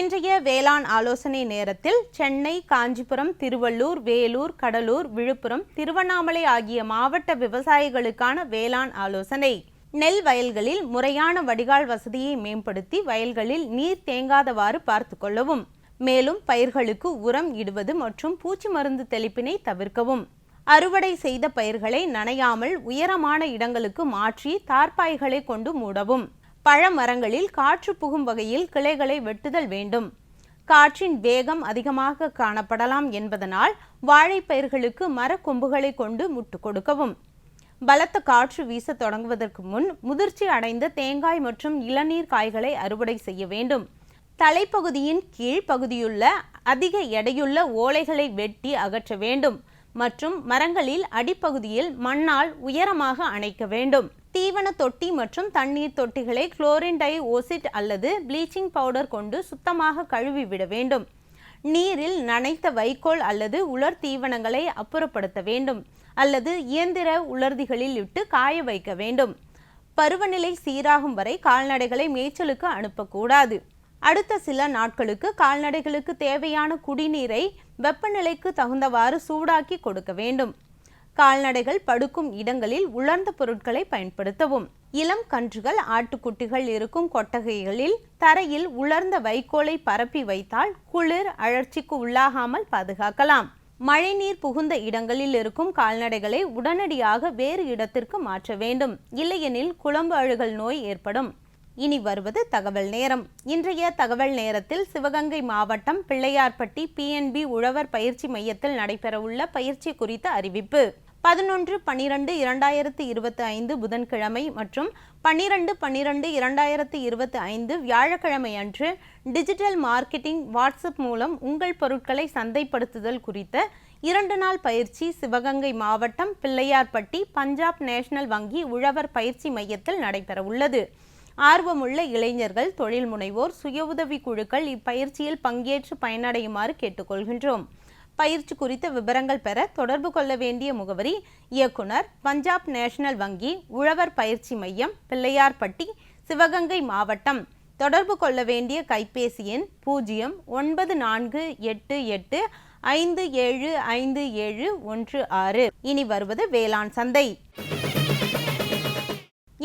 இன்றைய வேளாண் ஆலோசனை நேரத்தில் சென்னை காஞ்சிபுரம் திருவள்ளூர் வேலூர் கடலூர் விழுப்புரம் திருவண்ணாமலை ஆகிய மாவட்ட விவசாயிகளுக்கான வேளாண் ஆலோசனை. நெல் வயல்களில் முறையான வடிகால் வசதியை மேம்படுத்தி வயல்களில் நீர் தேங்காதவாறு பார்த்து கொள்ளவும். மேலும் பயிர்களுக்கு உரம் இடுவது மற்றும் பூச்சி மருந்து தெளிப்பினை தவிர்க்கவும். அறுவடை செய்த பயிர்களை நனையாமல் உயரமான இடங்களுக்கு மாற்றி தார்பாய்களை கொண்டு மூடவும். பழமரங்களில் காற்று புகும் வகையில் கிளைகளை வெட்டுதல் வேண்டும். காற்றின் வேகம் அதிகமாக காணப்படலாம் என்பதனால் வாழைப்பயிர்களுக்கு மரக்கொம்புகளை கொண்டு முட்டு கொடுக்கவும். பலத்த காற்று வீச தொடங்குவதற்கு முன் முதிர்ச்சி அடைந்த தேங்காய் மற்றும் இளநீர் காய்களை அறுவடை செய்ய வேண்டும். தலைப்பகுதியின் கீழ் பகுதியுள்ள அதிக எடையுள்ள ஓலைகளை வெட்டி அகற்ற வேண்டும் மற்றும் மரங்களில் அடிப்பகுதியில் மண்ணால் உயரமாக அணைக்க வேண்டும். தீவன தொட்டி மற்றும் தண்ணீர் தொட்டிகளை குளோரின் டை ஓசிட் அல்லது ப்ளீச்சிங் பவுடர் கொண்டு சுத்தமாக கழுவி விட வேண்டும். நீரில் நனைத்த வைக்கோல் அல்லது உலர் தீவனங்களை அப்புறப்படுத்த வேண்டும் அல்லது இயந்திர உலர்திகளில் இட்டு காய வைக்க வேண்டும். பருவநிலை சீராகும் வரை கால்நடைகளை மேய்ச்சலுக்கு அனுப்பக்கூடாது. அடுத்த சில நாட்களுக்கு கால்நடைகளுக்கு தேவையான குடிநீரை வெப்பநிலைக்கு தகுந்தவாறு சூடாக்கி கொடுக்க வேண்டும். கால்நடைகள் படுக்கும் இடங்களில் உலர்ந்த பொருட்களை பயன்படுத்தவும். இளம் கன்றுகள் ஆட்டுக்குட்டிகள் இருக்கும் கொட்டகைகளில் தரையில் உலர்ந்த வைக்கோலை பரப்பி வைத்தால் குளிர் அழற்சிக்கு உள்ளாகாமல் பாதுகாக்கலாம். மழைநீர் புகுந்த இடங்களில் இருக்கும் கால்நடைகளை உடனடியாக வேறு இடத்திற்கு மாற்ற வேண்டும். இல்லையெனில் குழம்பு அழுகல் நோய் ஏற்படும். இனி வருவது தகவல் நேரம். இன்றைய தகவல் நேரத்தில் சிவகங்கை மாவட்டம் பிள்ளையார்பட்டி பிஎன்பி உழவர் பயிற்சி மையத்தில் நடைபெறவுள்ள பயிற்சி குறித்த அறிவிப்பு. பதினொன்று பன்னிரண்டு இரண்டாயிரத்து இருபத்தி ஐந்து புதன்கிழமை மற்றும் பன்னிரண்டு பன்னிரண்டு இரண்டாயிரத்து இருபத்தி ஐந்து வியாழக்கிழமை அன்று டிஜிட்டல் மார்க்கெட்டிங் வாட்ஸ்அப் மூலம் உங்கள் பொருட்களை சந்தைப்படுத்துதல் குறித்த இரண்டு நாள் பயிற்சி சிவகங்கை மாவட்டம் பிள்ளையார்பட்டி பஞ்சாப் நேஷனல் வங்கி உழவர் பயிற்சி மையத்தில் நடைபெறவுள்ளது ஆர்வமுள்ள இளைஞர்கள் தொழில் முனைவோர் சுய உதவி குழுக்கள் இப்பயிற்சியில் பங்கேற்று பயனடையுமாறு கேட்டுக்கொள்கின்றோம். பயிற்சி குறித்த விவரங்கள் பெற தொடர்பு கொள்ள வேண்டிய முகவரி இயக்குனர் பஞ்சாப் நேஷனல் வங்கி உழவர் பயிற்சி மையம் பிள்ளையார்பட்டி சிவகங்கை மாவட்டம். தொடர்பு கொள்ள வேண்டிய கைபேசி எண் பூஜ்ஜியம் ஒன்பது நான்கு எட்டு எட்டு ஐந்து ஏழு ஐந்து ஏழு ஒன்று ஆறு. இனி வருவது வேளாண் சந்தை.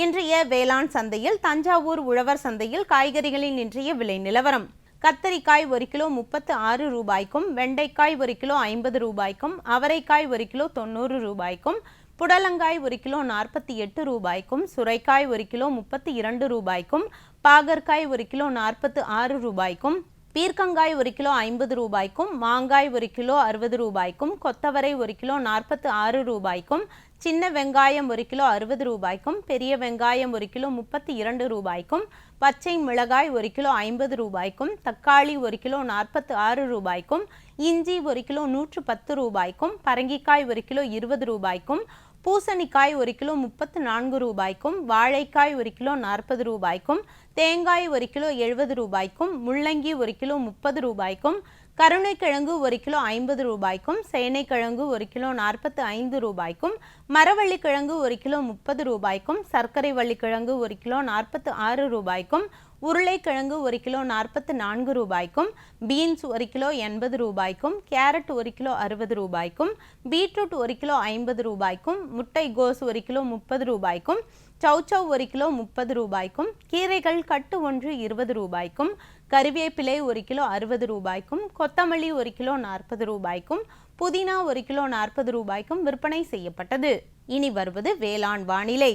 இன்றைய வேளாண் சந்தையில் தஞ்சாவூர் உழவர் சந்தையில் காய்கறிகளின் இன்றைய விலை நிலவரம். கத்தரிக்காய் ஒரு கிலோ முப்பத்து ஆறு ரூபாய்க்கும் வெண்டைக்காய் ஒரு கிலோ ஐம்பது ரூபாய்க்கும் அவரைக்காய் ஒரு கிலோ தொண்ணூறு ரூபாய்க்கும் புடலங்காய் ஒரு கிலோ நாற்பத்தி எட்டு ரூபாய்க்கும் சுரைக்காய் ஒரு கிலோ முப்பத்தி இரண்டு ரூபாய்க்கும் பாகற்காய் ஒரு கிலோ நாற்பத்து ஆறு ரூபாய்க்கும் பீர்க்கங்காய் ஒரு கிலோ ஐம்பது ரூபாய்க்கும் மாங்காய் ஒரு கிலோ அறுபது ரூபாய்க்கும் கொத்தவரை ஒரு கிலோ நாற்பத்து ஆறு ரூபாய்க்கும் சின்ன வெங்காயம் ஒரு கிலோ அறுபது ரூபாய்க்கும் பெரிய வெங்காயம் ஒரு கிலோ முப்பத்தி இரண்டு ரூபாய்க்கும் பச்சை மிளகாய் ஒரு கிலோ ஐம்பது ரூபாய்க்கும் தக்காளி ஒரு கிலோ நாற்பத்து ஆறு ரூபாய்க்கும் இஞ்சி ஒரு கிலோ நூற்று பத்து ரூபாய்க்கும் பரங்கிக்காய் ஒரு கிலோ இருபது ரூபாய்க்கும் பூசணிக்காய் ஒரு கிலோ முப்பத்து நான்கு ரூபாய்க்கும் வாழைக்காய் ஒரு கிலோ நாற்பது ரூபாய்க்கும் தேங்காய் ஒரு கிலோ எழுபது ரூபாய்க்கும் முள்ளங்கி ஒரு கிலோ முப்பது ரூபாய்க்கும் கருணைக்கிழங்கு ஒரு கிலோ ஐம்பது ரூபாய்க்கும் சேனைக்கிழங்கு ஒரு கிலோ நாற்பத்தி ஐந்து ரூபாய்க்கும் மரவள்ளிக்கிழங்கு ஒரு கிலோ முப்பது ரூபாய்க்கும் சர்க்கரை வள்ளிக்கிழங்கு ஒரு கிலோ நாற்பத்து ஆறு ரூபாய்க்கும் உருளைக்கிழங்கு ஒரு கிலோ நாற்பத்து நான்கு ரூபாய்க்கும் பீன்ஸ் ஒரு கிலோ எண்பது ரூபாய்க்கும் கேரட் ஒரு கிலோ அறுபது ரூபாய்க்கும் பீட்ரூட் ஒரு கிலோ ஐம்பது ரூபாய்க்கும் முட்டை கோஸ் ஒரு கிலோ முப்பது ரூபாய்க்கும் சௌச்சவ் ஒரு கிலோ முப்பது ரூபாய்க்கும் கீரைகள் கட்டு ஒன்று இருபது ரூபாய்க்கும் கறிவேப்பிலை ஒரு கிலோ அறுபது ரூபாய்க்கும் கொத்தமல்லி ஒரு கிலோ நாற்பது ரூபாய்க்கும் புதினா ஒரு கிலோ நாற்பது ரூபாய்க்கும் விற்பனை செய்யப்பட்டது. இனி வருவது வேளாண் வானிலை.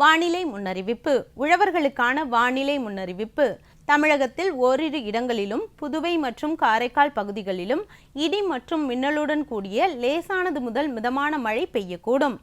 வானிலை முன்னறிவிப்பு. உழவர்களுக்கான வானிலை முன்னறிவிப்பு. தமிழகத்தில் ஓரிரு இடங்களிலும் புதுவை மற்றும் காரைக்கால் பகுதிகளிலும் இடி மற்றும் மின்னலுடன் கூடிய லேசானது முதல் மிதமான மழை பெய்யக்கூடும்.